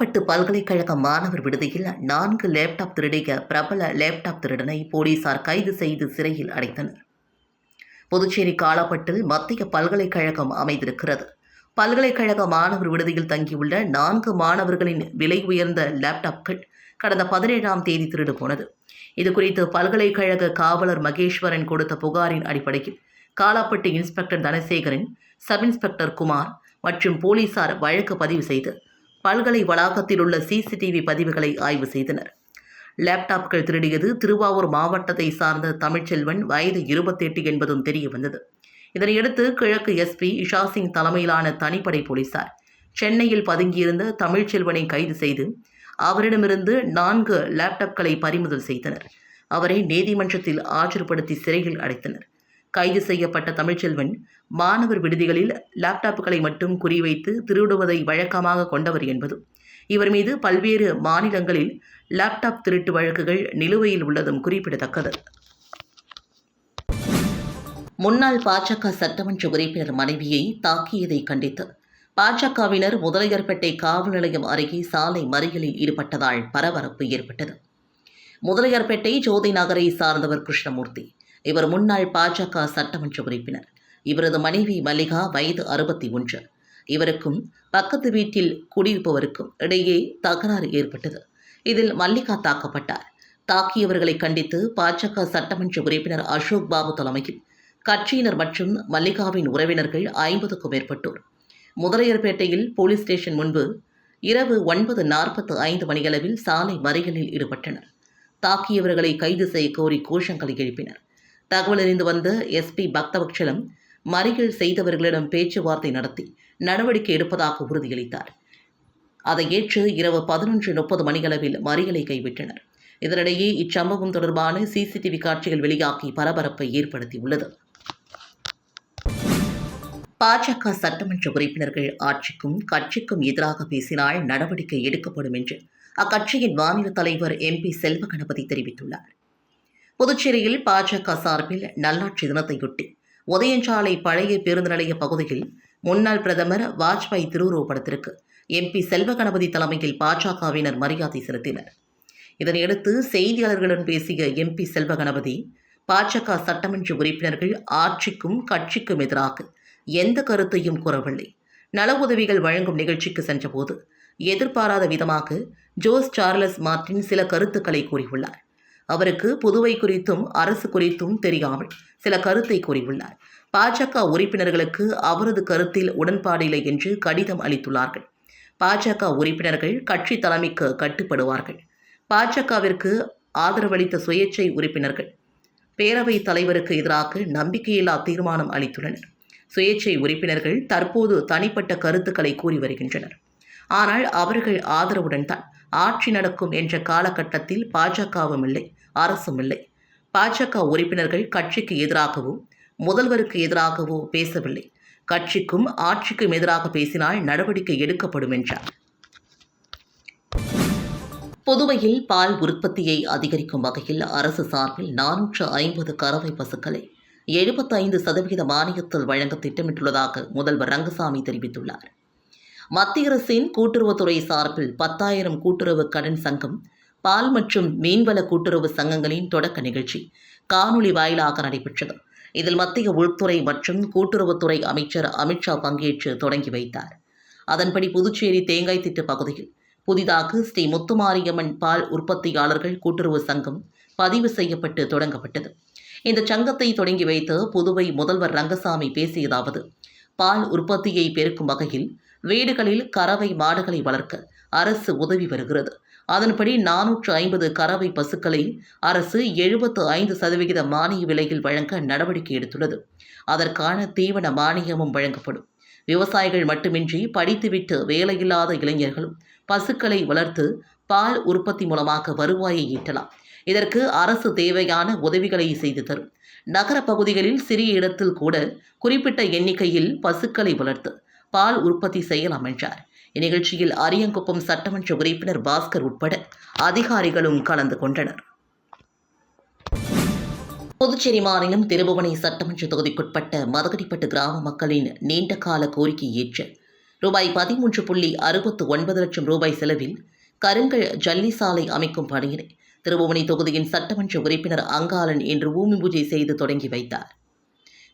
காலாப்பட்டு பல்கலைக்கழக மாணவர் விடுதியில் நான்கு லேப்டாப் திருடிய பிரபல லேப்டாப் திருடனை போலீசார் கைது செய்து சிறையில் அடைத்தனர். புதுச்சேரி காலாப்பட்டில் மத்திய பல்கலைக்கழகம் அமைந்திருக்கிறது. பல்கலைக்கழக மாணவர் விடுதியில் தங்கியுள்ள நான்கு மாணவர்களின் விலை உயர்ந்த லேப்டாப்கள் கடந்த பதினேழாம் தேதி திருடு போனது இதுகுறித்து பல்கலைக்கழக காவலர் மகேஸ்வரன் கொடுத்த புகாரின் அடிப்படையில் Kalapet inspector Dhanasekaran sub inspector Kumar மற்றும் போலீசார் வழக்கு பதிவு செய்து பல்கலை வளாகத்தில் உள்ள சிசிடிவி பதிவுகளை ஆய்வு செய்தனர். லேப்டாப்கள் திருடியது திருவாவூர் மாவட்டத்தை சார்ந்த தமிழ்ச்செல்வன் வயது இருபத்தெட்டு என்பதும் தெரிய வந்தது இதனையடுத்து கிழக்கு எஸ்பி இஷா சிங் தலைமையிலான தனிப்படை போலீசார் சென்னையில் பதுங்கியிருந்த தமிழ்ச்செல்வனை கைது செய்து அவரிடமிருந்து நான்கு லேப்டாப்களை பறிமுதல் செய்தனர். அவரை நீதிமன்றத்தில் ஆஜர்படுத்தி சிறையில் அடைத்தனர். கைது செய்யப்பட்ட தமிழ்ச்செல்வன் மாணவர் விடுதிகளில் லேப்டாப்புகளை மட்டும் குறிவைத்து திருடுவதை வழக்கமாக கொண்டவர் என்பது. இவர் மீது பல்வேறு மாநிலங்களில் லேப்டாப் திருட்டு வழக்குகள் நிலுவையில் உள்ளதும் குறிப்பிடத்தக்கது. முன்னாள் பாஜக சட்டமன்ற உறுப்பினர் மனைவியை தாக்கியதை கண்டித்து பாஜகவினர் முதலியார்பேட்டை காவல் நிலையம் அருகே சாலை மறியலில் ஈடுபட்டதால் பரபரப்பு ஏற்பட்டது. முதலியார்பேட்டை ஜோதி நகரை சார்ந்தவர் கிருஷ்ணமூர்த்தி இவர் முன்னாள் பாஜக சட்டமன்ற உறுப்பினர். இவரது மனைவி மல்லிகா வயது அறுபத்தி ஒன்று. இவருக்கும் பக்கத்து வீட்டில் குடியிருப்பவருக்கும் இடையே தகராறு ஏற்பட்டது. இதில் மல்லிகா தாக்கப்பட்டார். தாக்கியவர்களை கண்டித்து பாஜக சட்டமன்ற உறுப்பினர் அசோக் பாபு தலைமையில் கட்சியினர் மற்றும் மல்லிகாவின் உறவினர்கள் ஐம்பதுக்கும் மேற்பட்டோர். முதலையர்பேட்டையில் போலீஸ் ஸ்டேஷன் முன்பு இரவு ஒன்பது நாற்பத்து ஐந்து மணியளவில் சாலை மறியலில் ஈடுபட்டனர். தாக்கியவர்களை கைது செய்ய கோரி கோஷங்களை எழுப்பினர். தகவல் அறிந்து வந்த எஸ்பி பக்தவட்சலம் மறியல் செய்தவர்களிடம் பேச்சுவார்த்தை நடத்தி நடவடிக்கை எடுப்பதாக உறுதியளித்தார். அதை ஏற்று இரவு பதினொன்று முப்பது மணியளவில் மறியலை கைவிட்டனர். இதனிடையே இச்சம்பவம் தொடர்பான சிசிடிவி காட்சிகள் வெளியாகி பரபரப்பை ஏற்படுத்தியுள்ளது. பாஜக சட்டமன்ற உறுப்பினர்கள் ஆட்சிக்கும் கட்சிக்கும் எதிராக பேசினால் நடவடிக்கை எடுக்கப்படும் என்று அக்கட்சியின் மாநில தலைவர் எம்பி செல்வ கணபதி தெரிவித்துள்ளார். புதுச்சேரியில் பாஜக சார்பில் நல்லாட்சி தினத்தையொட்டி உதயஞ்சாலை பழைய பேருந்து நிலைய பகுதியில் முன்னாள் பிரதமர் வாஜ்பாய் திருவுருவப்படத்திற்கு எம்பி செல்வ கணபதி தலைமையில் பாஜகவினர் மரியாதை செலுத்தினர். இதனையடுத்து செய்தியாளர்களுடன் பேசிய எம்பி செல்வ கணபதி பாஜக சட்டமன்ற உறுப்பினர்கள் ஆட்சிக்கும் கட்சிக்கும் எதிராக எந்த கருத்தையும் கூறவில்லை. நல உதவிகள் வழங்கும் நிகழ்ச்சிக்கு சென்றபோது எதிர்பாராத விதமாக ஜோஸ் சார்லஸ் மார்டின் சில கருத்துக்களை கூறியுள்ளார். அவருக்கு புதுவை குறித்தும் அரசு குறித்தும் தெரியாமல் சில கருத்தை கூறியுள்ளார். பாஜக உறுப்பினர்களுக்கு அவரது கருத்தில் உடன்பாடு இல்லை என்று கடிதம் அளித்துள்ளார்கள். பாஜக உறுப்பினர்கள் கட்சி தலைமைக்கு கட்டுப்படுவார்கள். பாஜகவிற்கு ஆதரவளித்த சுயேட்சை உறுப்பினர்கள் பேரவைத் தலைவருக்கு எதிராக நம்பிக்கையில்லா தீர்மானம் அளித்துள்ளனர். சுயேட்சை உறுப்பினர்கள் தற்போது தனிப்பட்ட கருத்துக்களை கூறி வருகின்றனர். ஆனால் அவர்கள் ஆதரவுடன் தான் ஆட்சி நடக்கும் என்ற காலகட்டத்தில் பாஜகவும் இல்லை அரசும் இல்லை. பாஜக உறுப்பினர்கள் கட்சிக்கு எதிராகவும் முதல்வருக்கு எதிராகவோ பேசவில்லை. கட்சிக்கும் ஆட்சிக்கும் எதிராக பேசினால் நடவடிக்கை எடுக்கப்படும் என்றார். புதுவையில் பால் உற்பத்தியை அதிகரிக்கும் வகையில் அரசு சார்பில் நானூற்று ஐம்பது கறவை பசுக்களை எழுபத்தைந்து சதவீத மானியத்தில் வழங்க திட்டமிட்டுள்ளதாக முதல்வர் ரங்கசாமி தெரிவித்துள்ளார். மத்திய அரசின் கூட்டுறவுத்துறை சார்பில் பத்தாயிரம் கூட்டுறவு கடன் சங்கம் பால் மற்றும் மீன்வள கூட்டுறவு சங்கங்களின் தொடக்க நிகழ்ச்சி காணொலி வாயிலாக நடைபெற்றது. இதில் மத்திய உள்துறை மற்றும் கூட்டுறவுத்துறை அமைச்சர் அமித்ஷா பங்கேற்று தொடங்கி வைத்தார். அதன்படி புதுச்சேரி தேங்காய் திட்டு பகுதியில் புதிதாக ஸ்ரீ முத்துமாரியம்மன் பால் உற்பத்தியாளர்கள் கூட்டுறவு சங்கம் பதிவு செய்யப்பட்டு தொடங்கப்பட்டது. இந்த சங்கத்தை தொடங்கி வைத்து புதுவை முதல்வர் ரங்கசாமி பேசியதாவது பால் உற்பத்தியை பெருக்கும் வகையில் வீடுகளில் கறவை மாடுகளை வளர்க்க அரசு உதவி வருகிறது. அதன்படி நானூற்று ஐம்பது கறவை பசுக்களை அரசு எழுபத்து ஐந்து சதவிகித மானிய விலையில் வழங்க நடவடிக்கை எடுத்துள்ளது. அதற்கான தீவன மானியமும் வழங்கப்படும். விவசாயிகள் மட்டுமின்றி படித்துவிட்டு வேலையில்லாத இளைஞர்களும் பசுக்களை வளர்த்து பால் உற்பத்தி மூலமாக வருவாயை ஈட்டலாம். இதற்கு அரசு தேவையான உதவிகளை செய்து தரும். நகர பகுதிகளில் சிறிய இடத்தில் கூட குறிப்பிட்ட எண்ணிக்கையில் பசுக்களை வளர்த்து பால் உற்பத்தி செயல் என்றார் இந்நிகழ்ச்சியில் அரியங்குப்பம் சட்டமன்ற உறுப்பினர் பாஸ்கர் உட்பட அதிகாரிகளும் கலந்து கொண்டனர். புதுச்சேரி மாநிலம் திருபுவனை சட்டமன்ற தொகுதிக்குட்பட்ட மதகடிப்பட்டு கிராம மக்களின் நீண்டகால கோரிக்கை ஏற்று ரூபாய் பதிமூன்று புள்ளி அறுபத்து ஒன்பது லட்சம் ரூபாய் செலவில் கருங்கல் ஜல்லி சாலை அமைக்கும் பணியினை திருபுவனை தொகுதியின் சட்டமன்ற உறுப்பினர் அங்காளன் இன்று பூமி பூஜை செய்து தொடங்கி வைத்தார்.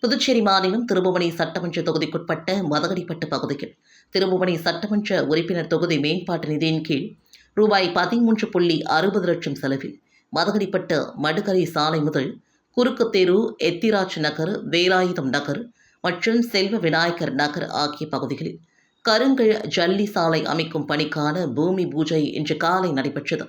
புதுச்சேரி மாநிலம் திருபுவனை சட்டமன்ற தொகுதிக்குட்பட்ட மதகடிப்பட்டு பகுதியில் திருபுவனை சட்டமன்ற உறுப்பினர் தொகுதி மேம்பாட்டு நிதியின் கீழ் ரூபாய் பதிமூன்று புள்ளி அறுபது லட்சம் செலவில் மதகடிப்பட்டு மடுகரை சாலை முதல் குறுக்கு தெரு எத்திராஜ் நகர் வேலாயுதம் நகர் மற்றும் செல்வ விநாயகர் நகர் ஆகிய பகுதிகளில் கருங்கல் ஜல்லி சாலை அமைக்கும் பணிக்கான பூமி பூஜை இன்று காலை நடைபெற்றது.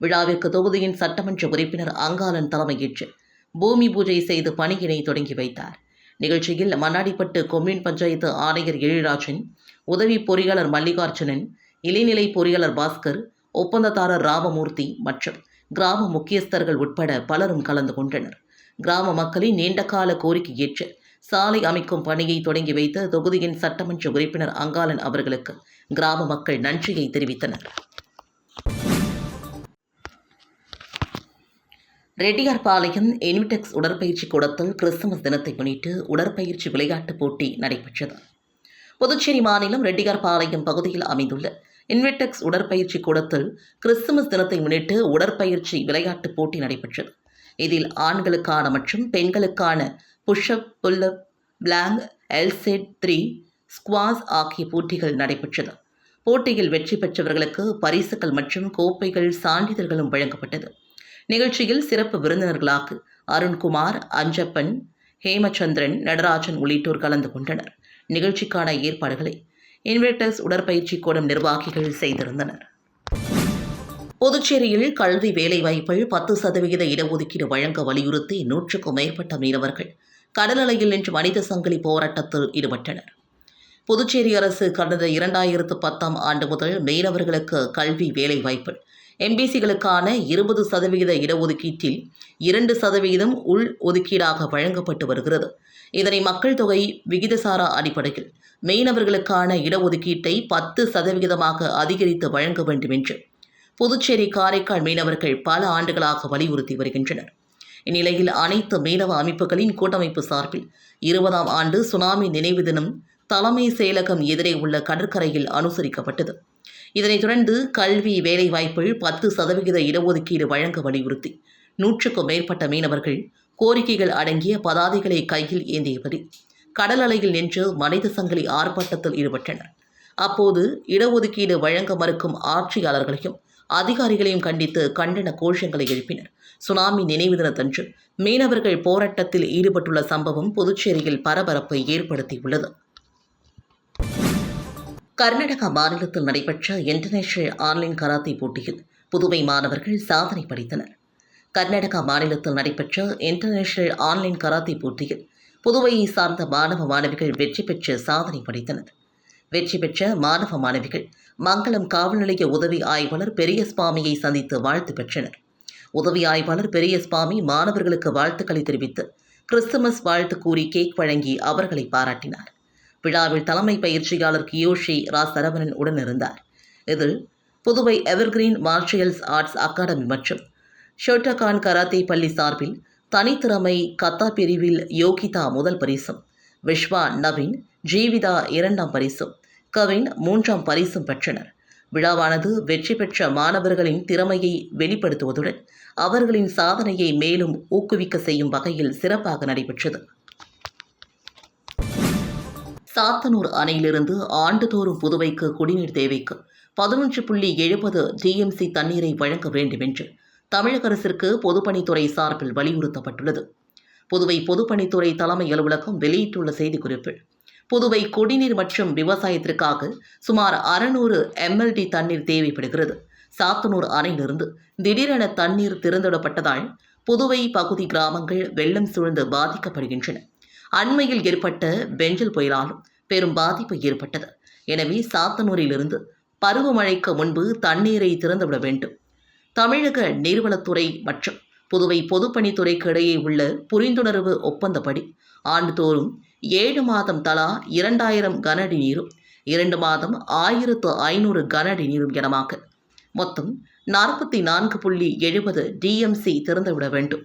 விழாவிற்கு தொகுதியின் சட்டமன்ற உறுப்பினர் அங்காளன் தலைமையேற்று பூமி பூஜை செய்து பணியினை தொடங்கி வைத்தார். நிகழ்ச்சியில் மண்ணாடிப்பட்டு கொம்யூன் பஞ்சாயத்து ஆணையர் எழிராஜன் உதவி பொறியாளர் மல்லிகார்ஜுனன் இளைநிலை பொறியாளர் பாஸ்கர் ஒப்பந்ததாரர் ராமமூர்த்தி மற்றும் கிராம முக்கியஸ்தர்கள் உட்பட பலரும் கலந்து கொண்டனர். கிராம மக்களின் நீண்டகால கோரிக்கை ஏற்று சாலை அமைக்கும் பணியை தொடங்கி வைத்த தொகுதியின் சட்டமன்ற உறுப்பினர் அங்காளன் அவர்களுக்கு கிராம மக்கள் நன்றியை தெரிவித்தனர். ரெட்டியார்பாளையம் இன்விடெக்ஸ் உடற்பயிற்சி கூடத்தில் கிறிஸ்துமஸ் தினத்தை முன்னிட்டு உடற்பயிற்சி விளையாட்டுப் போட்டி நடைபெற்றது. புதுச்சேரி மாநிலம் ரெட்டியார்பாளையம் பகுதியில் அமைந்துள்ள இன்விடெக்ஸ் உடற்பயிற்சி கூடத்தில் கிறிஸ்துமஸ் தினத்தை முன்னிட்டு உடற்பயிற்சி விளையாட்டுப் போட்டி நடைபெற்றது. இதில் ஆண்களுக்கான மற்றும் பெண்களுக்கான push up pull up plank L sit three squats ஆகிய போட்டிகள் நடைபெற்றது. போட்டியில் வெற்றி பெற்றவர்களுக்கு பரிசுகள் மற்றும் கோப்பைகள் சான்றிதழ்களும் வழங்கப்பட்டது. நிகழ்ச்சியில் சிறப்பு விருந்தினர்களாக அருண்குமார் அஞ்சப்பன் ஹேமச்சந்திரன் நடராஜன் உள்ளிட்டோர் கலந்து கொண்டனர். நிகழ்ச்சிக்கான ஏற்பாடுகளை இன்வெர்டர்ஸ் உடற்பயிற்சி கூடம் நிர்வாகிகள் செய்திருந்தனர். புதுச்சேரியில் கல்வி வேலைவாய்ப்பில் பத்து சதவிகித இடஒதுக்கீடு வழங்க வலியுறுத்தி நூற்றுக்கும் மேற்பட்ட மீனவர்கள் கடல் அலையில் நின்று மனித சங்கிலி போராட்டத்தில் ஈடுபட்டனர். புதுச்சேரி அரசு கடந்த இரண்டாயிரத்து பத்தாம் ஆண்டு முதல் மீனவர்களுக்கு கல்வி வேலைவாய்ப்பில் எம்பிசிகளுக்கான இருபது சதவிகித இடஒதுக்கீட்டில் இரண்டு சதவிகிதம் உள் ஒதுக்கீடாக வழங்கப்பட்டு வருகிறது. இதனை மக்கள் தொகை விகிதசாரா அடிப்படையில் மீனவர்களுக்கான இடஒதுக்கீட்டை பத்து சதவிகிதமாக அதிகரித்து வழங்க வேண்டும் என்று புதுச்சேரி காரைக்கால் மீனவர்கள் பல ஆண்டுகளாக வலியுறுத்தி வருகின்றனர். இந்நிலையில் அனைத்து மீனவ அமைப்புகளின் கூட்டமைப்பு சார்பில் இருபதாம் ஆண்டு சுனாமி நினைவு தினம் தலைமை செயலகம் எதிரே உள்ள கடற்கரையில் அனுசரிக்கப்பட்டது. இதனைத் தொடர்ந்து கல்வி வேலைவாய்ப்பில் பத்து சதவிகித இடஒதுக்கீடு வழங்க வலியுறுத்தி. நூற்றுக்கும் மேற்பட்ட மீனவர்கள் கோரிக்கைகள் அடங்கிய பதாதைகளை கையில் ஏந்தியபடி கடல் அலையில் நின்று மனித சங்கிலி ஆர்ப்பாட்டத்தில் ஈடுபட்டனர். அப்போது இடஒதுக்கீடு வழங்க மறுக்கும் ஆட்சியாளர்களையும் அதிகாரிகளையும் கண்டித்து கண்டன கோஷங்களை எழுப்பினர். சுனாமி நினைவு தினத்தன்று மீனவர்கள் போராட்டத்தில் ஈடுபட்டுள்ள சம்பவம் புதுச்சேரியில் பரபரப்பை ஏற்படுத்தியுள்ளது. கர்நாடகா மாநிலத்தில் நடைபெற்ற இன்டர்நேஷனல் ஆன்லைன் கராத்தே போட்டியில் புதுவை மாணவர்கள் சாதனை படைத்தனர். கர்நாடகா மாநிலத்தில் நடைபெற்ற இன்டர்நேஷனல் ஆன்லைன் கராத்தே போட்டியில் புதுவையை சார்ந்த மாணவ மாணவிகள் வெற்றி பெற்று சாதனை படைத்தனர். வெற்றி பெற்ற மாணவ மாணவிகள் மங்களம் காவல் நிலைய உதவி ஆய்வாளர் பெரியசுவாமியை சந்தித்து வாழ்த்து பெற்றனர். உதவி ஆய்வாளர் பெரியசுவாமி மாணவர்களுக்கு வாழ்த்துக்களை தெரிவித்து கிறிஸ்துமஸ் வாழ்த்து கூறி கேக் வழங்கி அவர்களை பாராட்டினார். விழாவில் தலைமை பயிற்சியாளர் கியோஷி ரா சரவணன் உடனிருந்தார் இதில் Puduvai evergreen martial arts academy மற்றும் ஷோட்டகான் கராத்தே பள்ளி சார்பில் தனித்திறமை கத்தா பிரிவில் யோகிதா முதல் பரிசும் விஸ்வா நவீன் ஜீவிதா இரண்டாம் பரிசும் கவின் மூன்றாம் பரிசும் பெற்றனர். விழாவானது வெற்றி பெற்ற மாணவர்களின் திறமையை வெளிப்படுத்துவதுடன் அவர்களின் சாதனையை மேலும் ஊக்குவிக்க செய்யும் வகையில் சிறப்பாக நடைபெற்றது. சாத்தனூர் அணையிலிருந்து ஆண்டுதோறும் புதுவைக்கு குடிநீர் தேவைக்கு பதினொன்று புள்ளி எழுபது டிஎம்சி தண்ணீரை வழங்க வேண்டும் என்று தமிழக அரசிற்கு பொதுப்பணித்துறை சார்பில் வலியுறுத்தப்பட்டுள்ளது. புதுவை பொதுப்பணித்துறை தலைமை அலுவலகம் வெளியிட்டுள்ள செய்திக்குறிப்பில் புதுவை குடிநீர் மற்றும் விவசாயத்திற்காக சுமார் அறுநூறு எம்எல்டி தண்ணீர் தேவைப்படுகிறது. சாத்தனூர் அணையிலிருந்து திடீரென தண்ணீர் திறந்துவிடப்பட்டதால் புதுவை பகுதி கிராமங்கள் வெள்ளம் சூழ்ந்து பாதிக்கப்படுகின்றன. அண்மையில் ஏற்பட்ட பெஞ்சல் புயலாலும் பெரும் பாதிப்பு ஏற்பட்டது. எனவே சாத்தனூரிலிருந்து பருவமழைக்கு முன்பு தண்ணீரை திறந்துவிட வேண்டும். தமிழக நீர்வளத்துறை மற்றும் புதுவை பொதுப்பணித்துறைக்கு இடையே உள்ள புரிந்துணர்வு ஒப்பந்தப்படி ஆண்டுதோறும் ஏழு மாதம் தலா இரண்டாயிரம் கனஅடி நீரும் இரண்டு மாதம் ஆயிரத்து ஐநூறு கனஅடி நீரும் எனமாக மொத்தம் நாற்பத்தி நான்கு புள்ளி எழுபது டிஎம்சி திறந்துவிட வேண்டும்.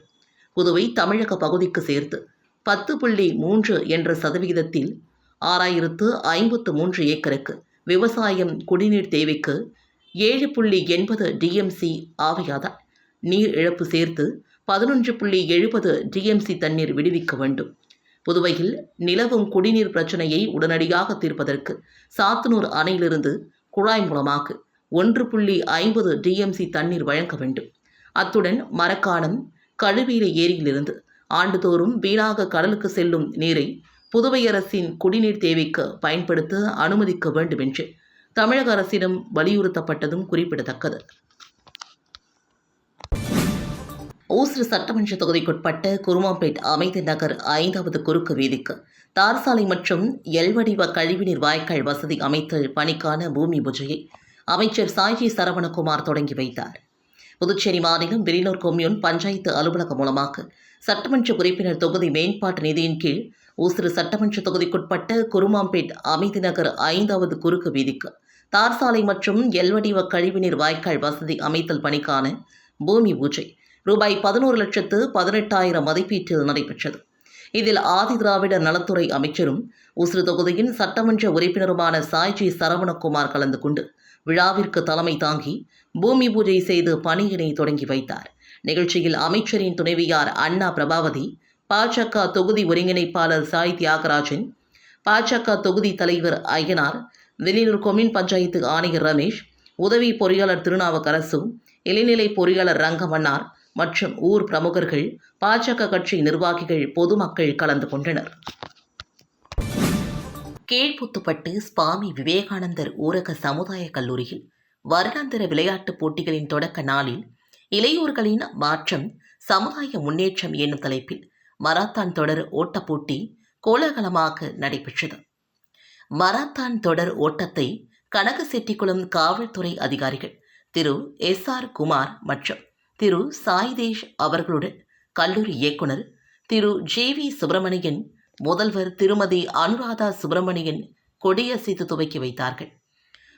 புதுவை தமிழக பகுதிக்கு சேர்த்து பத்து புள்ளி மூன்று என்ற சதவிகிதத்தில் ஆறாயிரத்து ஐம்பத்து மூன்று ஏக்கருக்கு விவசாயம் குடிநீர் தேவைக்கு ஏழு புள்ளி எண்பது டிஎம்சி ஆவியாதார். நீர் இழப்பு சேர்த்து பதினொன்று புள்ளி எழுபது டிஎம்சி தண்ணீர் விடுவிக்க வேண்டும். புதுவையில் நிலவும் குடிநீர் பிரச்சனையை உடனடியாக தீர்ப்பதற்கு சாத்தனூர் அணையிலிருந்து குழாய் மூலமாக ஒன்று புள்ளி ஐம்பது டிஎம்சி தண்ணீர் வழங்க வேண்டும். அத்துடன் மரக்காணம் கழுவீர ஏரியிலிருந்து ஆண்டுதோறும் வீணாக கடலுக்கு செல்லும் நீரை புதுவை அரசின் குடிநீர் தேவைக்கு பயன்படுத்த அனுமதிக்க வேண்டும் என்று தமிழக அரசிடம் வலியுறுத்தப்பட்டதும் குறிப்பிடத்தக்கது. ஊசுறு சட்டமன்ற தொகுதிக்குட்பட்ட குருமாம்பேட் அமைதி நகர் ஐந்தாவது குறுக்கு வீதிக்கு தார் சாலை மற்றும் எல்வடிவ கழிவுநீர் வாய்க்கால் வசதி அமைத்தல் பணிக்கான பூமி பூஜையை அமைச்சர் சாய்ஜி சரவணகுமார் தொடங்கி வைத்தார். புதுச்சேரி மாநிலம் விரினூர் கொம்யூன் பஞ்சாயத்து அலுவலகம் மூலமாக சட்டமன்ற உறுப்பினர் தொகுதி மேம்பாட்டு நிதியின் கீழ் ஊசூர் சட்டமன்ற தொகுதிக்குட்பட்ட குருமாம்பேட் அமைதி நகர் ஐந்தாவது குறுக்கு வீதிக்கு தார் சாலை மற்றும் எல்வடிவ கழிவுநீர் வாய்க்கால் வசதி அமைத்தல் பணிக்கான பூமி பூஜை ரூபாய் பதினோரு லட்சத்து பதினெட்டாயிரம் மதிப்பீட்டில் நடைபெற்றது. இதில் ஆதி திராவிடர் நலத்துறை அமைச்சரும் உசுறு தொகுதியின் சட்டமன்ற உறுப்பினருமான சாய்ஜி சரவணகுமார் கலந்து கொண்டு விழாவிற்கு தலைமை தாங்கி பூமி பூஜை செய்து பணியினை தொடங்கி வைத்தார். நிகழ்ச்சியில் அமைச்சரின் துணைவியார் அண்ணா பிரபாவதி பாஜக தொகுதி ஒருங்கிணைப்பாளர் சாய் தியாகராஜன் பாஜக தொகுதி தலைவர் ஐயனார் வெளியூர் கொமின் பஞ்சாயத்து ஆணையர் ரமேஷ் உதவி பொறியாளர் திருநாவுக்கரசு இளைநிலை பொறியாளர் ரங்கமன்னார் மற்றும் ஊர் பிரமுகர்கள் பாஜக கட்சி நிர்வாகிகள் பொதுமக்கள் கலந்து கொண்டனர். கீழ்புத்துப்பட்டு சுவாமி விவேகானந்தர் ஊரக சமுதாய கல்லூரியில் வருடாந்திர விளையாட்டுப் போட்டிகளின் தொடக்க நாளில் இளையோர்களின் மாற்றம் சமுதாய முன்னேற்றம் என்னும் தலைப்பில் மராத்தான் தொடர் ஓட்டப் போட்டி கோலாகலமாக நடைபெற்றது. மராத்தான் தொடர் ஓட்டத்தை கனகசெட்டிக்குளம் காவல்துறை அதிகாரிகள் திரு எஸ் ஆர் குமார் மற்றும் திரு சாய்தேஷ் அவர்களுடன் கல்லூரி இயக்குனர் திரு ஜே வி சுப்பிரமணியன் முதல்வர் திருமதி அனுராதா சுப்பிரமணியன் கொடியசைத்து துவக்கி வைத்தார்கள்.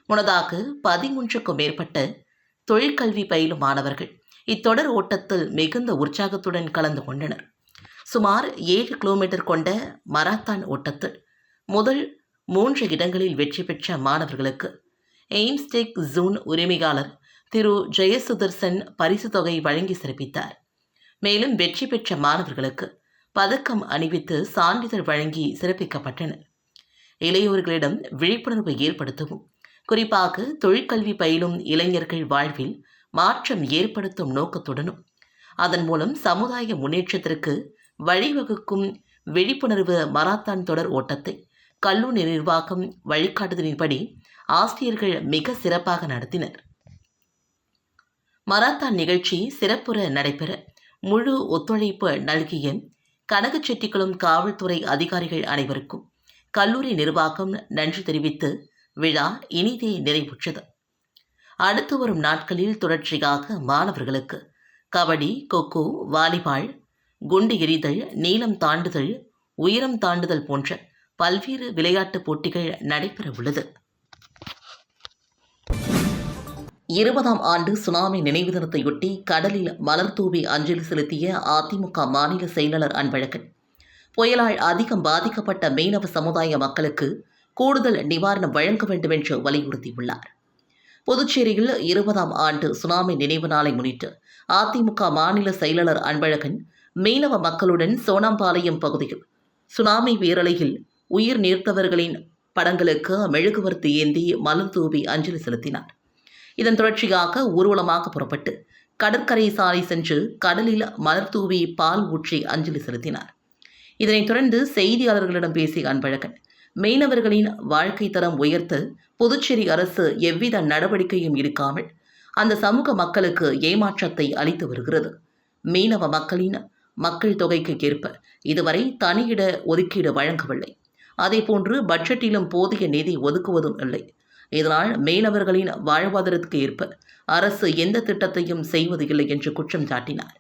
முன்னதாக பதிமூன்றுக்கும் மேற்பட்ட தொழிற்கல்வி பயிலும் மாணவர்கள் இத்தொடர் ஓட்டத்தில் மிகுந்த உற்சாகத்துடன் கலந்து கொண்டனர். சுமார் ஏழு கிலோமீட்டர் கொண்ட மராத்தான் ஓட்டத்தில் முதல் மூன்று இடங்களில் வெற்றி பெற்ற மாணவர்களுக்கு எய்ம்ஸ்டெக் ஜூன் உரிமையாளர் திரு ஜெயசுதர்சன் பரிசு தொகை வழங்கி சிறப்பித்தார். மேலும் வெற்றி பெற்ற மாணவர்களுக்கு பதக்கம் அணிவித்து சான்றிதழ் வழங்கி சிறப்பிக்கப்பட்டனர். இளையோர்களிடம் விழிப்புணர்வை ஏற்படுத்தவும் குறிப்பாக தொழிற்கல்வி பயிலும் இளைஞர்கள் வாழ்வில் மாற்றம் ஏற்படுத்தும் நோக்கத்துடனும். அதன் மூலம் சமுதாய முன்னேற்றத்திற்கு வழிவகுக்கும் விழிப்புணர்வு மராத்தான் தொடர் ஓட்டத்தை கல்லூரி நிர்வாகம் வழிகாட்டுதலின்படி ஆசிரியர்கள் மிக சிறப்பாக நடத்தினர். மராத்தான் நிகழ்ச்சி சிறப்புற நடைபெற முழு ஒத்துழைப்பு நல்கிய கனகச்செட்டிக்குளம் காவல்துறை அதிகாரிகள் அனைவருக்கும் கல்லூரி நிர்வாகம் நன்றி தெரிவித்து விழா இனிதே நிறைவுற்றது. அடுத்து வரும் நாட்களில் தொடர்ச்சியாக மாணவர்களுக்கு. கபடி கொக்கோ வாலிபால் குண்டு எறிதல் நீளம் தாண்டுதல் உயரம் தாண்டுதல் போன்ற பல்வேறு விளையாட்டுப் போட்டிகள் நடைபெற உள்ளது. இருபதாம் ஆண்டு சுனாமி நினைவு தினத்தையொட்டி கடலில் மலர் தூவி அஞ்சலி செலுத்திய அதிமுக மாநில செயலாளர் அன்பழகன். புயலால் அதிகம் பாதிக்கப்பட்ட மீனவ சமுதாய மக்களுக்கு கூடுதல் நிவாரணம் வழங்க வேண்டும் என்று வலியுறுத்தியுள்ளார். புதுச்சேரியில் இருபதாம் ஆண்டு சுனாமி நினைவு நாளை முன்னிட்டு அதிமுக மாநில செயலாளர் அன்பழகன் மீனவ மக்களுடன் சோனாம்பாளையம் பகுதியில் சுனாமி பேரலையில் உயிர் நீர்த்தவர்களின் படங்களுக்கு மெழுகுவர்த்தி ஏந்தி மலர் தூவி அஞ்சலி செலுத்தினார். இதன் தொடர்ச்சியாக ஊர்வலமாக புறப்பட்டு கடற்கரை சாலை சென்று கடலில் மலர் தூவி பால் ஊற்றி அஞ்சலி செலுத்தினார். இதனைத் தொடர்ந்து செய்தியாளர்களிடம் பேசிய அன்பழகன் மீனவர்களின் வாழ்க்கை தரம் உயர்த்த புதுச்சேரி அரசு எவ்வித நடவடிக்கையும் எடுக்காமல் அந்த சமூக மக்களுக்கு ஏமாற்றத்தை அளித்து வருகிறது. மீனவ மக்களின் மக்கள் தொகைக்கு ஏற்ப இதுவரை தனியிட ஒதுக்கீடு வழங்கவில்லை. அதேபோன்று பட்ஜெட்டிலும் போதிய நிதி ஒதுக்குவதும் இல்லை. இதனால் மீனவர்களின் வாழ்வாதாரத்துக்கு ஏற்ப அரசு எந்த திட்டத்தையும் செய்வது இல்லை என்று குற்றம் சாட்டினார்.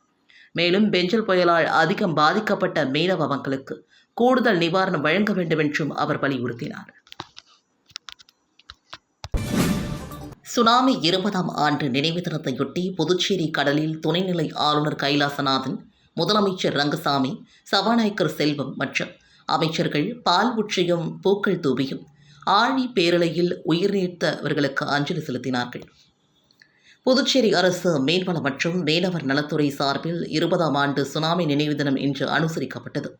மேலும் பெஞ்சல் புயலால் அதிகம் பாதிக்கப்பட்ட மீனவ மக்களுக்கு கூடுதல் நிவாரணம் வழங்க வேண்டும் என்றும் அவர் வலியுறுத்தினார். சுனாமி இருபதாம் ஆண்டு நினைவு தினத்தையொட்டி புதுச்சேரி கடலில் துணைநிலை ஆளுநர் கைலாசநாதன் முதலமைச்சர் ரங்கசாமி சபாநாயகர் செல்வம் மற்றும் அமைச்சர்கள் பால் உச்சியும் பூக்கள் தூவியும் ஆழி பேரலையில் உயிர் நீத்தவர்களுக்கு அஞ்சலி செலுத்தினார்கள். புதுச்சேரி அரசு மீன்வளம் மற்றும் மீனவர் நலத்துறை சார்பில் இருபதாம் ஆண்டு சுனாமி நினைவு தினம் இன்று அனுசரிக்கப்பட்டது.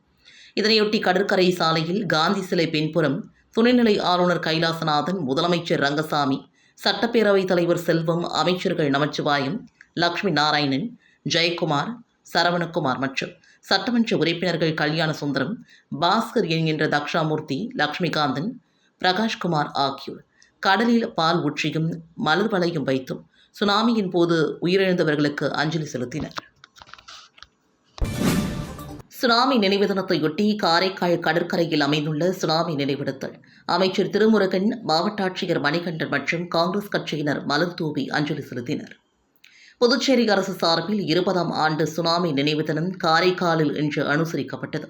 இதனையொட்டி கடற்கரை சாலையில் காந்தி சிலை பின்புறம் துணைநிலை ஆளுநர் கைலாசநாதன் முதலமைச்சர் ரங்கசாமி சட்டப்பேரவைத் தலைவர் செல்வம் அமைச்சர்கள் நமச்சிவாயம் லக்ஷ்மி நாராயணன் ஜெயக்குமார் சரவணகுமார் மற்றும் சட்டமன்ற உறுப்பினர்கள் கல்யாண சுந்தரம் பாஸ்கர் என்கின்ற தக்ஷாமூர்த்தி லக்ஷ்மிகாந்தன் பிரகாஷ்குமார் ஆகியோர். கடலில் பால் ஊற்றியும் மலர் வளையும் வைத்தும் சுனாமியின் போது உயிரிழந்தவர்களுக்கு அஞ்சலி செலுத்தினர். சுனாமி நினைவு தினத்தையொட்டி காரைக்கால் கடற்கரையில் அமைந்துள்ள சுனாமி நினைவிடத்தில் அமைச்சர் திருமுருகன் மாவட்ட ஆட்சியர் மணிகண்டன் மற்றும் காங்கிரஸ் கட்சியினர் மலர் தூவி அஞ்சலி செலுத்தினர். புதுச்சேரி அரசு சார்பில் இருபதாம் ஆண்டு சுனாமி நினைவு தினம் காரைக்காலில் இன்று அனுசரிக்கப்பட்டது.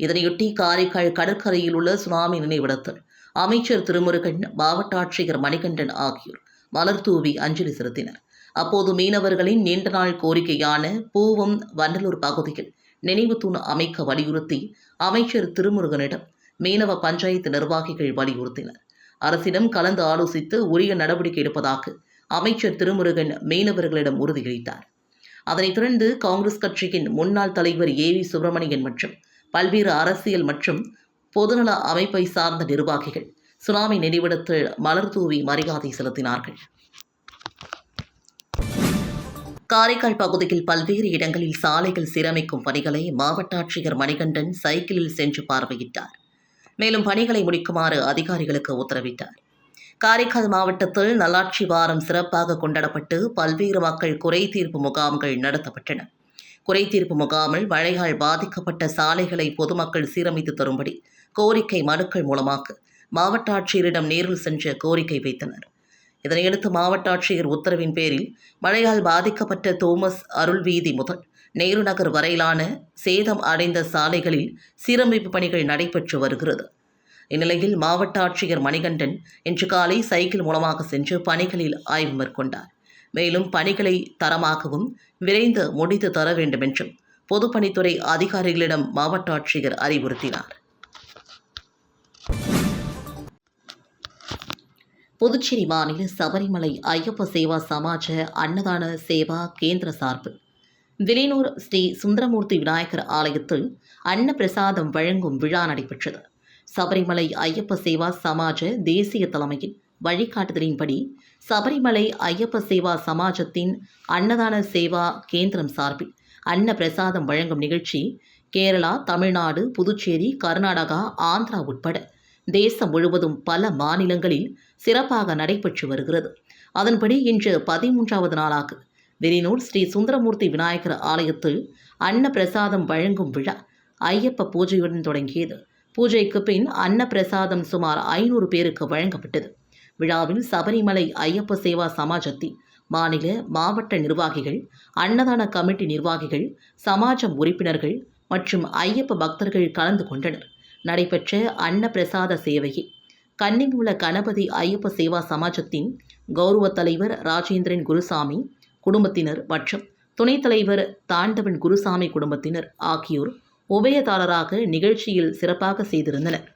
இதனையொட்டி காரைக்கால் கடற்கரையில் உள்ள சுனாமி நினைவிடத்தில் அமைச்சர் திருமுருகன் மாவட்ட ஆட்சியர் மணிகண்டன் ஆகியோர் மலர் தூவி அஞ்சலி செலுத்தினர். அப்போது மீனவர்களின் நீண்ட நாள் கோரிக்கையான பூவம் வண்டலூர் பகுதியில் நினைவு தூண் அமைக்க வலியுறுத்தி அமைச்சர் திருமுருகனிடம் மீனவ பஞ்சாயத்து நிர்வாகிகள் வலியுறுத்தினர். அரசிடம் கலந்து ஆலோசித்து உரிய நடவடிக்கை எடுப்பதாக அமைச்சர் திருமுருகன் மீனவர்களிடம் உறுதியளித்தார். அதனைத் தொடர்ந்து காங்கிரஸ் கட்சியின் முன்னாள் தலைவர் ஏ வி சுப்பிரமணியன் மற்றும் பல்வேறு அரசியல் மற்றும் பொதுநல அமைப்பை சார்ந்த நிர்வாகிகள் சுனாமி நினைவிடத்தில் மலர் தூவி மரியாதை செலுத்தினார்கள். காரைக்கால் பகுதியில் பல்வேறு இடங்களில் சாலைகள் சீரமைக்கும் பணிகளை மாவட்ட ஆட்சியர் மணிகண்டன் சைக்கிளில் சென்று பார்வையிட்டார். மேலும் பணிகளை முடிக்குமாறு அதிகாரிகளுக்கு உத்தரவிட்டார். காரைக்கால் மாவட்டத்தில் நல்லாட்சி வாரம் சிறப்பாக கொண்டாடப்பட்டு பல்வேறு மக்கள் குறை தீர்ப்பு முகாம்கள் நடத்தப்பட்டன. குறை தீர்ப்பு முகாமில் மழையால் பாதிக்கப்பட்ட சாலைகளை பொதுமக்கள் சீரமைத்து தரும்படி கோரிக்கை மனுக்கள் மூலமாக மாவட்ட ஆட்சியரிடம் நேரில் சென்று கோரிக்கை வைத்தனர். இதனையடுத்து மாவட்ட ஆட்சியர் உத்தரவின் பேரில் மழையால் பாதிக்கப்பட்ட தோமஸ் அருள் வீதி முதல் நேரு நகர் வரையிலான சேதம் அடைந்த சாலைகளில் சீரமைப்பு பணிகள் நடைபெற்று வருகிறது. இந்நிலையில் மாவட்ட ஆட்சியர் மணிகண்டன் இன்று காலை சைக்கிள் மூலமாக சென்று பணிகளில் ஆய்வு மேற்கொண்டார். மேலும் பணிகளை தரமாகவும் விரைந்து முடித்து தர வேண்டும் என்றும் பொதுப்பணித்துறை அதிகாரிகளிடம் மாவட்ட ஆட்சியர் அறிவுறுத்தினார். புதுச்சேரி மாநில சபரிமலை ஐயப்ப சேவா சமாஜ அன்னதான சேவா கேந்திர சார்பு. விலையூர் ஸ்ரீ சுந்தரமூர்த்தி விநாயகர் ஆலயத்தில் அன்ன பிரசாதம் வழங்கும் விழா நடைபெற்றது. சபரிமலை ஐயப்ப சேவா சமாஜ தேசிய தலைமையின் வழிகாட்டுதலின்படி சபரிமலை ஐயப்ப சேவா சமாஜத்தின் அன்னதான சேவா கேந்திரம் சார்பில் அன்ன பிரசாதம் வழங்கும் நிகழ்ச்சி கேரளா தமிழ்நாடு புதுச்சேரி கர்நாடகா ஆந்திரா உட்பட தேசம் முழுவதும் பல மாநிலங்களில் சிறப்பாக நடைபெற்று வருகிறது. அதன்படி இன்று பதிமூன்றாவது நாளாக வெறினூர் ஸ்ரீ சுந்தரமூர்த்தி விநாயகர் ஆலயத்தில் அன்ன பிரசாதம் வழங்கும் விழா ஐயப்ப பூஜையுடன் தொடங்கியது. பூஜைக்கு பின் அன்ன பிரசாதம் சுமார் ஐநூறு பேருக்கு வழங்கப்பட்டது. விழாவில் சபரிமலை ஐயப்ப சேவா சமாஜத்தின் மாநில மாவட்ட நிர்வாகிகள் அன்னதான கமிட்டி நிர்வாகிகள் சமாஜம் உறுப்பினர்கள் மற்றும் ஐயப்ப பக்தர்கள் கலந்து கொண்டனர். நடைபெற்ற அன்ன பிரசாத சேவையை உள்ள கணபதி ஐயப்ப சேவா சமாஜத்தின் கௌரவ தலைவர் ராஜேந்திரன் குருசாமி குடும்பத்தினர் மற்றும் துணைத் தலைவர் தாண்டவன் குருசாமி குடும்பத்தினர் ஆகியோர் உபயதாரராக நிகழ்ச்சியில் சிறப்பாக செய்திருந்தனர்.